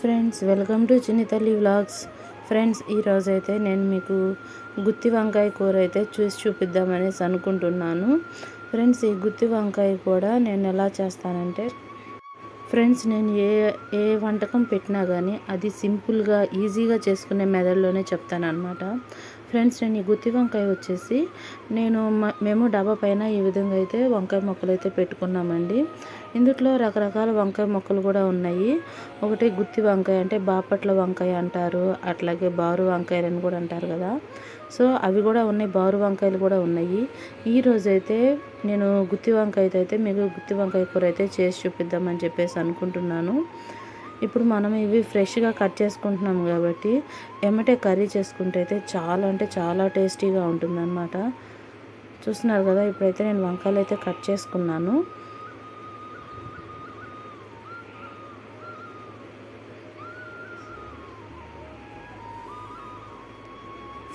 Friends welcome to Chinnithalli vlogs friends ఈరోజు అయితే నేను మీకు గుత్తి వంకాయ కూర అయితే చూసి చూపిద్దామనేసి అనుకుంటున్నాను. ఫ్రెండ్స్ ఈ గుత్తి వంకాయ కూడా నేను ఎలా చేస్తానంటే ఫ్రెండ్స్ నేను ఏ ఏ వంటకం పెట్టినా కానీ అది సింపుల్గా ఈజీగా చేసుకునే మెథడ్లోనే చెప్తాను అనమాట ఫ్రెండ్స్ నేను ఈ గుత్తి వంకాయ వచ్చేసి నేను మ- మేము డబ్బా పైన ఈ విధంగా అయితే వంకాయ మొక్కలు అయితే పెట్టుకున్నామండి. ఇందులో రకరకాల వంకాయ మొక్కలు కూడా ఉన్నాయి. ఒకటి గుత్తి వంకాయ అంటే బాపట్ల వంకాయ అంటారు అట్లాగే బారు వంకాయలు అని కూడా అంటారు కదా. సో అవి కూడా ఉన్నాయి బారు వంకాయలు కూడా ఉన్నాయి. ఈ రోజైతే నేను గుత్తి వంకాయతో అయితే మీకు గుత్తి వంకాయ కూర అయితే చేసి చూపిద్దామని చెప్పేసి అనుకుంటున్నాను. ఇప్పుడు మనం ఇవి ఫ్రెష్గా కట్ చేసుకుంటున్నాం కాబట్టి ఎమ్మటే కర్రీ చేసుకుంటే అయితే చాలా అంటే చాలా టేస్టీగా ఉంటుందన్నమాట. చూస్తున్నారు కదా ఇప్పుడైతే నేను వంకాయలు అయితే కట్ చేసుకున్నాను.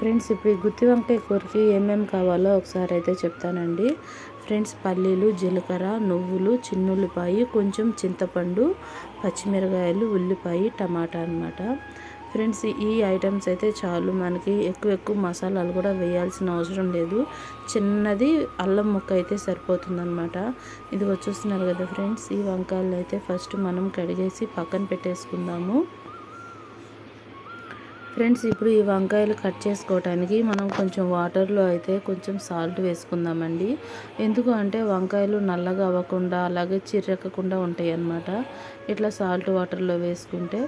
ఫ్రెండ్స్ ఇప్పుడు గుత్తి వంకాయ కూరకి ఏమేమి కావాలో ఒకసారి అయితే చెప్తానండి. ఫ్రెండ్స్ పల్లీలు జీలకర్ర నువ్వులు చిన్నుల్లిపాయి కొంచెం చింతపండు పచ్చిమిరకాయలు ఉల్లిపాయ టమాటా అన్నమాట. ఫ్రెండ్స్ ఈ ఐటమ్స్ అయితే చాలు. మనకి ఎక్కువ ఎక్కువ మసాలాలు కూడా వేయాల్సిన అవసరం లేదు. చిన్నది అల్లం ముక్క అయితే సరిపోతుందనమాట ఇది వచ్చేస్తున్నారు కదా ఫ్రెండ్స్ ఈ వంకాయలు అయితే ఫస్ట్ మనం కడిగేసి పక్కన పెట్టేసుకుందాము. ఫ్రెండ్స్ ఇప్పుడు ఈ వంకాయలు కట్ చేసుకోవటానికి మనం కొంచెం వాటర్లో అయితే కొంచెం సాల్ట్ వేసుకుందామండి. ఎందుకు అంటే వంకాయలు నల్లగా అవ్వకుండా అలాగే చిర్రెక్కకుండా ఉంటాయి అన్నమాట ఇట్లా సాల్ట్ వాటర్లో వేసుకుంటే.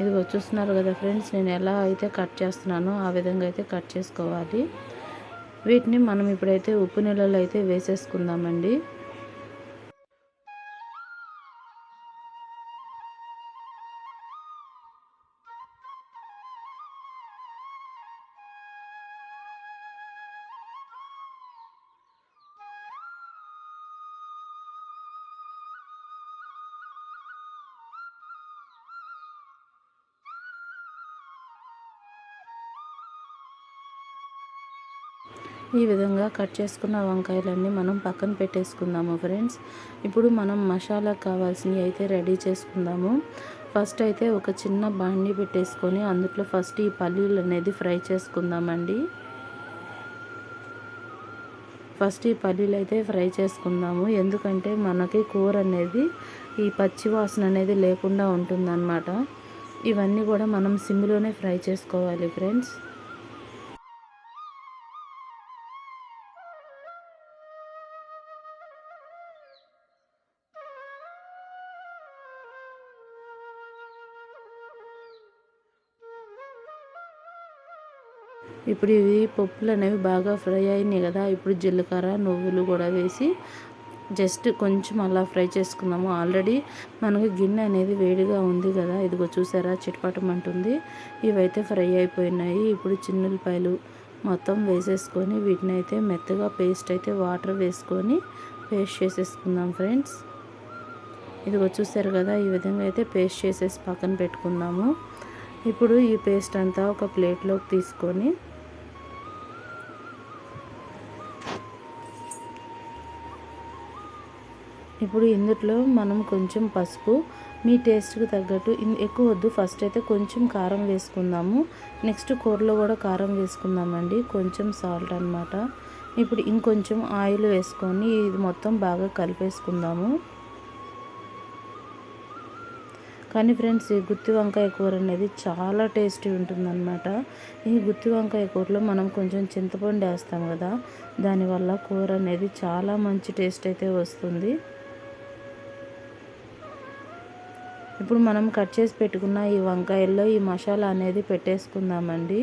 ఇది చూస్తున్నారు కదా ఫ్రెండ్స్ నేను ఎలా అయితే కట్ చేస్తున్నానో ఆ విధంగా అయితే కట్ చేసుకోవాలి. వీటిని మనం ఇప్పుడైతే ఉప్పు నీళ్ళలో అయితే వేసేసుకుందామండి. ఈ విధంగా కట్ చేసుకున్న వంకాయలన్నీ మనం పక్కన పెట్టేసుకుందాము ఫ్రెండ్స్. ఇప్పుడు మనం మసాలా కావాల్సినవి అయితే రెడీ చేసుకుందాము. ఫస్ట్ అయితే ఒక చిన్న బాండి పెట్టేసుకొని అందులో ఫస్ట్ ఈ పల్లీలు అనేది ఫ్రై చేసుకుందామండి. ఫస్ట్ ఈ పల్లీలు అయితే ఫ్రై చేసుకుందాము. ఎందుకంటే మనకి కూర అనేది ఈ పచ్చి వాసన అనేది లేకుండా ఉంటుందన్నమాట. ఇవన్నీ కూడా మనం సిమ్లోనే ఫ్రై చేసుకోవాలి ఫ్రెండ్స్. ఇప్పుడు ఇవి పప్పులు అనేవి బాగా ఫ్రై అయినాయి కదా ఇప్పుడు జీలకర్ర నువ్వులు కూడా వేసి జస్ట్ కొంచెం అలా ఫ్రై చేసుకుందాము. ఆల్రెడీ మనకు గిన్నె అనేది వేడిగా ఉంది కదా ఇదిగో చూసారా చిటపటమంటుంది ఇవైతే ఫ్రై అయిపోయినాయి. ఇప్పుడు చిన్నులపాయలు మొత్తం వేసేసుకొని వీటిని అయితే మెత్తగా పేస్ట్ అయితే వాటర్ వేసుకొని పేస్ట్ చేసేసుకుందాం ఫ్రెండ్స్. ఇదిగో చూసారు కదా ఈ విధంగా అయితే పేస్ట్ చేసేసి పక్కన పెట్టుకుందాము. ఇప్పుడు ఈ పేస్ట్ అంతా ఒక ప్లేట్లోకి తీసుకొని ఇప్పుడు ఇందులో మనం కొంచెం పసుపు మీ టేస్ట్కి తగ్గట్టు ఎక్కువ వద్దు. ఫస్ట్ అయితే కొంచెం కారం వేసుకుందాము. నెక్స్ట్ కూరలో కూడా కారం వేసుకుందామండి. కొంచెం సాల్ట్ అన్నమాట. ఇప్పుడు ఇంకొంచెం ఆయిల్ వేసుకొని ఇది మొత్తం బాగా కలిపేసుకుందాము. కానీ ఫ్రెండ్స్ ఈ గుత్తి వంకాయ కూర అనేది చాలా టేస్టీ ఉంటుందన్నమాట. ఈ గుత్తి వంకాయ కూరలో మనం కొంచెం చింతపండు వేస్తాం కదా దానివల్ల కూర అనేది చాలా మంచి టేస్ట్ అయితే వస్తుంది. ఇప్పుడు మనం కట్ చేసి పెట్టుకున్న ఈ వంకాయల్లో ఈ మసాలా అనేది పెట్టేసుకుందామండి.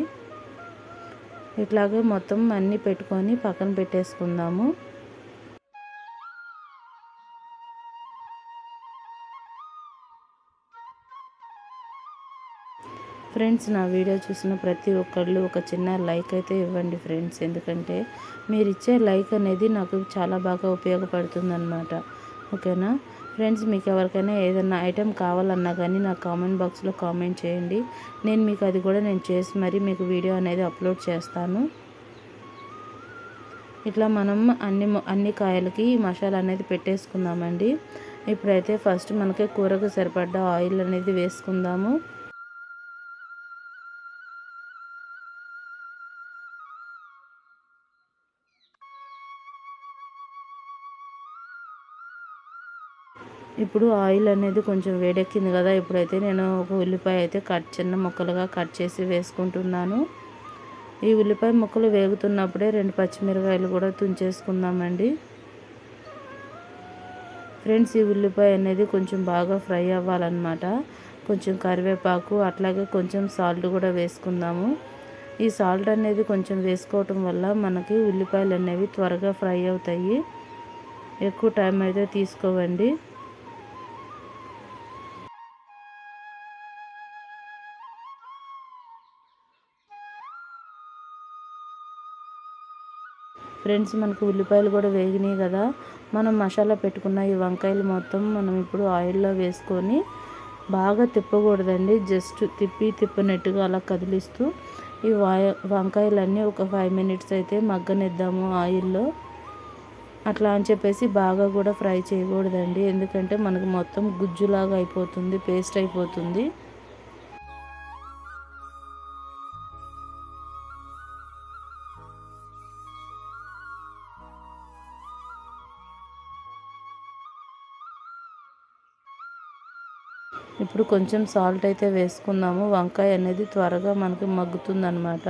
ఇట్లాగే మొత్తం అన్నీ పెట్టుకొని పక్కన పెట్టేసుకుందాము. ఫ్రెండ్స్ నా వీడియో చూసిన ప్రతి ఒక్కళ్ళు ఒక చిన్న లైక్ అయితే ఇవ్వండి ఫ్రెండ్స్. ఎందుకంటే మీరు ఇచ్చే లైక్ అనేది నాకు చాలా బాగా ఉపయోగపడుతుందన్నమాట. ఓకేనా? ఫ్రెండ్స్ మీకు ఎవరికైనా ఏదైనా ఐటెం కావాలన్నా కానీ నా కామెంట్ బాక్స్లో కామెంట్ చేయండి. నేను మీకు అది కూడా నేను చేసి మరీ మీకు వీడియో అనేది అప్లోడ్ చేస్తాను. ఇట్లా మనం అన్ని అన్ని కాయలకి మసాలా అనేది పెట్టేసుకుందామండి. ఇప్పుడైతే ఫస్ట్ మనకి కూరకు సరిపడ్డ ఆయిల్ అనేది వేసుకుందాము. ఇప్పుడు ఆయిల్ అనేది కొంచెం వేడెక్కింది కదా ఇప్పుడైతే నేను ఒక ఉల్లిపాయ అయితే కట్ చిన్న ముక్కలుగా కట్ చేసి వేసుకుంటున్నాను. ఈ ఉల్లిపాయ ముక్కలు వేగుతున్నప్పుడే రెండు పచ్చిమిరకాయలు కూడా తుంచేసుకుందామండి. ఫ్రెండ్స్ ఈ ఉల్లిపాయ అనేది కొంచెం బాగా ఫ్రై అవ్వాలన్నమాట. కొంచెం కరివేపాకు అట్లాగే కొంచెం సాల్ట్ కూడా వేసుకుందాము. ఈ సాల్ట్ అనేది కొంచెం వేసుకోవటం వల్ల మనకి ఉల్లిపాయలు అనేవి త్వరగా ఫ్రై అవుతాయి. ఎక్కువ టైం అయితే తీసుకోవండి. ఫ్రెండ్స్ మనకు ఉల్లిపాయలు కూడా వేగినాయి కదా. మనం మసాలా పెట్టుకున్న ఈ వంకాయలు మొత్తం మనం ఇప్పుడు ఆయిల్లో వేసుకొని బాగా తిప్పకూడదండి. జస్ట్ తిప్పి తిప్పినట్టుగా అలా కదిలిస్తూ ఈ వంకాయలన్నీ ఒక ఫైవ్ మినిట్స్ అయితే మగ్గనిద్దాము ఆయిల్లో. అట్లా అని చెప్పేసి బాగా కూడా ఫ్రై చేయకూడదండి. ఎందుకంటే మనకు మొత్తం గుజ్జులాగా అయిపోతుంది పేస్ట్ అయిపోతుంది. ఇప్పుడు కొంచెం సాల్ట్ అయితే వేసుకుందాము. వంకాయ అనేది త్వరగా మనకి మగ్గుతుందనమాట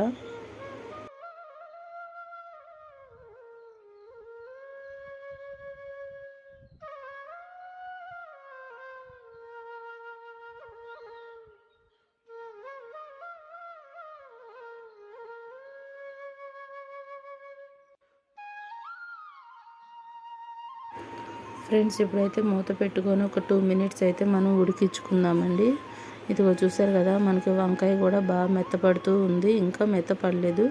ఫ్రెండ్స్ ఇప్పుడైతే మూత పెట్టుకొని ఒక టూ మినిట్స్ అయితే మనం ఉడికించుకుందామండి. ఇదిగో చూసారు కదా మనకి వంకాయ కూడా బాగా మెత్తపడుతూ ఉంది. ఇంకా మెత్తపడలేదు.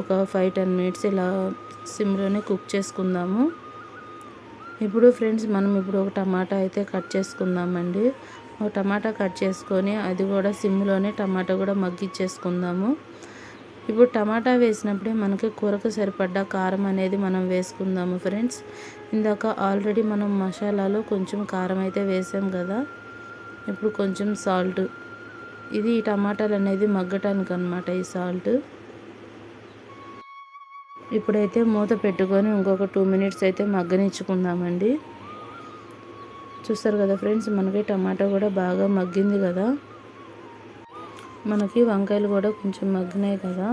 ఒక ఫైవ్ టెన్ మినిట్స్ ఇలా సిమ్లోనే కుక్ చేసుకుందాము. ఇప్పుడు ఫ్రెండ్స్ మనం ఇప్పుడు ఒక టమాటా అయితే కట్ చేసుకుందామండి. ఒక టమాటా కట్ చేసుకొని అది కూడా సిమ్లోనే టమాటా కూడా మగ్గిచ్చేసుకుందాము ఇప్పుడు టమాటా వేసినప్పుడే మనకి కూరకు సరిపడ్డ కారం అనేది మనం వేసుకుందాము ఫ్రెండ్స్. ఇందాక ఆల్రెడీ మనం మసాలాలో కొంచెం కారం అయితే వేసాం కదా. ఇప్పుడు కొంచెం సాల్ట్. ఇది ఈ టమాటాలు అనేది మగ్గటానికి అనమాట ఈ సాల్ట్. ఇప్పుడైతే మూత పెట్టుకొని ఇంకొక టూ మినిట్స్ అయితే మగ్గనిచ్చుకుందామండి. చూస్తారు కదా ఫ్రెండ్స్ మనకి టమాటా కూడా బాగా మగ్గింది కదా. మనకి వంకాయలు కూడా కొంచెం మగ్గినాయి కదా.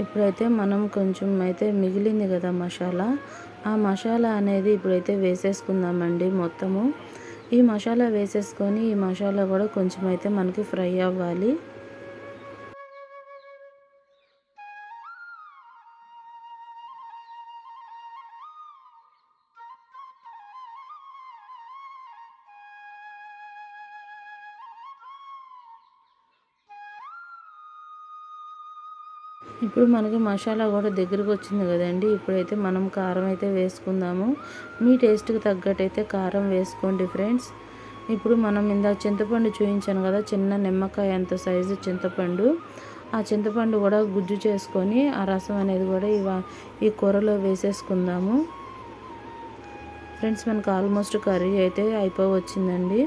ఇప్పుడైతే మనం కొంచెం అయితే మిగిలింది కదా మసాలా. ఆ మసాలా అనేది ఇప్పుడైతే వేసేసుకుందామండి మొత్తము. ఈ మసాలా వేసేసుకొని ఈ మసాలా కూడా కొంచెం అయితే మనకి ఫ్రై అవ్వాలి. ఇప్పుడు మనకి మసాలా కూడా దగ్గరకు వచ్చింది కదండి. ఇప్పుడైతే మనం కారం అయితే వేసుకుందాము. మీ టేస్ట్కి తగ్గట్టు అయితే కారం వేసుకోండి ఫ్రెండ్స్. ఇప్పుడు మనం ఇందాక చింతపండు చూపించాను కదా చిన్న నిమ్మకాయ అంత సైజు చింతపండు. ఆ చింతపండు కూడా గుజ్జు చేసుకొని ఆ రసం అనేది కూడా ఇవ ఈ కూరలో వేసేసుకుందాము. ఫ్రెండ్స్ మనకు ఆల్మోస్ట్ కర్రీ అయితే అయిపోవచ్చిందండి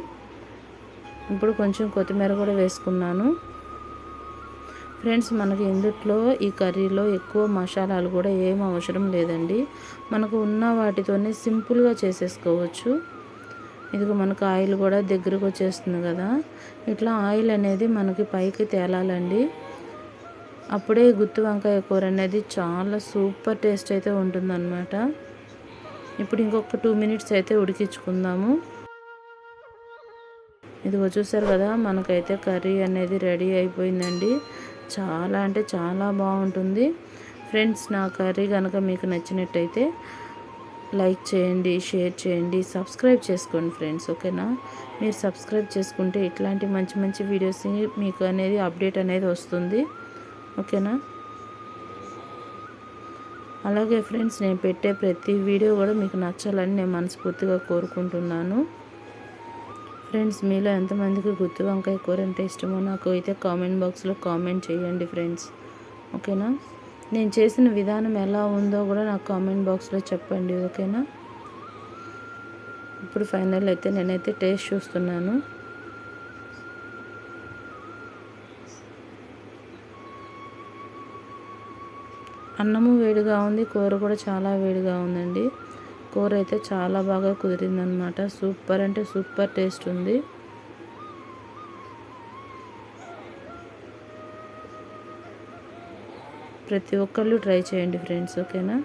ఇప్పుడు కొంచెం కొత్తిమీర కూడా వేసుకున్నాను. ఫ్రెండ్స్ మనకి ఇందుట్లో ఈ కర్రీలో ఎక్కువ మసాలాలు కూడా ఏం అవసరం లేదండి. మనకు ఉన్న వాటితోనే సింపుల్గా చేసేసుకోవచ్చు. ఇదిగో మనకు ఆయిల్ కూడా దగ్గరకు వచ్చేస్తుంది కదా. ఇట్లా ఆయిల్ అనేది మనకి పైకి తేలాలండి. అప్పుడే గుత్తి వంకాయ కూర అనేది చాలా సూపర్ టేస్ట్ అయితే ఉంటుందన్నమాట. ఇప్పుడు ఇంకొక టూ మినిట్స్ అయితే ఉడికించుకుందాము. ఇదిగో చూసారు కదా మనకైతే కర్రీ అనేది రెడీ అయిపోయిందండి. చాలా అంటే చాలా బాగుంటుంది. ఫ్రెండ్స్ నా కర్రీ కనుక మీకు నచ్చినట్టయితే లైక్ చేయండి షేర్ చేయండి సబ్స్క్రైబ్ చేసుకోండి ఫ్రెండ్స్ ఓకేనా? మీరు సబ్స్క్రైబ్ చేసుకుంటే ఇట్లాంటి మంచి మంచి వీడియోస్ మీకు అనేది అప్డేట్ అనేది వస్తుంది. ఓకేనా? అలాగే ఫ్రెండ్స్ నేను పెట్టే ప్రతి వీడియో కూడా మీకు నచ్చాలని నేను మనస్ఫూర్తిగా కోరుకుంటున్నాను. ఫ్రెండ్స్ మీలో ఎంతమందికి గుత్తి వంకాయ కూర అంటే ఇష్టమో నాకు అయితే కామెంట్ బాక్స్లో కామెంట్ చేయండి ఫ్రెండ్స్. ఓకేనా? నేను చేసిన విధానం ఎలా ఉందో కూడా నాకు కామెంట్ బాక్స్లో చెప్పండి ఓకేనా? ఇప్పుడు ఫైనల్ అయితే నేనైతే టేస్ట్ చూస్తున్నాను. అన్నము వేడిగా ఉంది కూర కూడా చాలా వేడిగా ఉందండి. కూర అయితే చాలా బాగా కుదిరిందనమాట సూపర్ అంటే సూపర్ టేస్ట్ ఉంది. ప్రతి ఒక్కళ్ళు ట్రై చేయండి ఫ్రెండ్స్ ఓకేనా?